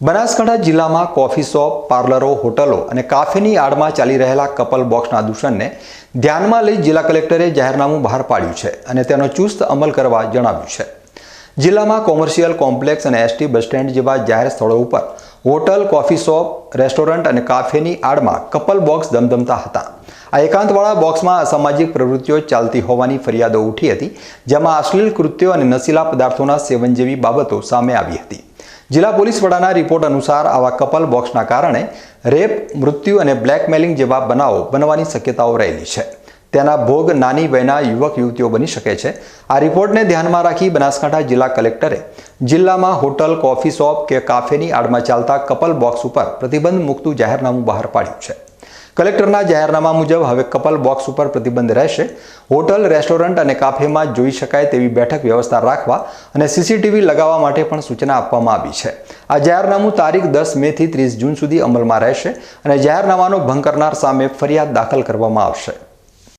બનાસકાંઠા જિલ્લામાં coffee shop પાર્લરો હોટલો અને કાફેની આડમાં ચાલી રહેલા કપલ બોક્સના દૂષણને ધ્યાનમાં લઈ જિલ્લા કલેક્ટરે જાહેરનામું બહાર પાડ્યું છે અને તેનો ચુસ્ત અમલ કરવા જણાવ્યું છે. જિલ્લામાં કોમર્શિયલ કોમ્પ્લેક્સ અને એસટી બસ સ્ટેન્ડ જેવા જાહેર સ્થળો ઉપર હોટલ કોફી શોપ રેસ્ટોરન્ટ અને કાફેની આડમાં કપલ બોક્સ ધમધમતા હતા. આ એકાંતવાળા બોક્સમાં અસામાજિક પ્રવૃત્તિઓ ચાલતી હોવાની ફરિયાદો ઉઠી હતી, જેમાં અશ્લીલ કૃત્યો અને નશીલા પદાર્થોના સેવન જેવી બાબતો સામે આવી હતી. જિલ્લા પોલીસ વડાના રિપોર્ટ અનુસાર આવા કપલ બોક્સના કારણે રેપ, મૃત્યુ અને બ્લેકમેલિંગ જેવા બનાવો બનવાની શક્યતાઓ રહેલી છે. તેના ભોગ નાની વયના યુવક, યુવતીઓ બની શકે છે. આ રિપોર્ટને ધ્યાનમાં રાખી બનાસકાંઠા જિલ્લા કલેક્ટરે જિલ્લામાં હોટલ, કોફી શોપ કે કાફેની આડમાં ચાલતા કપલ બોક્સ ઉપર પ્રતિબંધ મૂકતું જાહેરનામું બહાર પાડ્યું છે. કલેક્ટરના જાહેરનામા મુજબ હવે કપલ બોક્સ ઉપર પ્રતિબંધ રહેશે. હોટલ, રેસ્ટોરન્ટ અને કાફેમાં જોઈ શકાય તેવી બેઠક વ્યવસ્થા રાખવા અને સીસીટીવી લગાવવા માટે પણ સૂચના આપવામાં આવી છે. આ જાહેરનામું તારીખ દસ મેથી ત્રીસ જૂન સુધી અમલમાં રહેશે અને જાહેરનામાનો ભંગ કરનાર સામે ફરિયાદ દાખલ કરવામાં આવશે.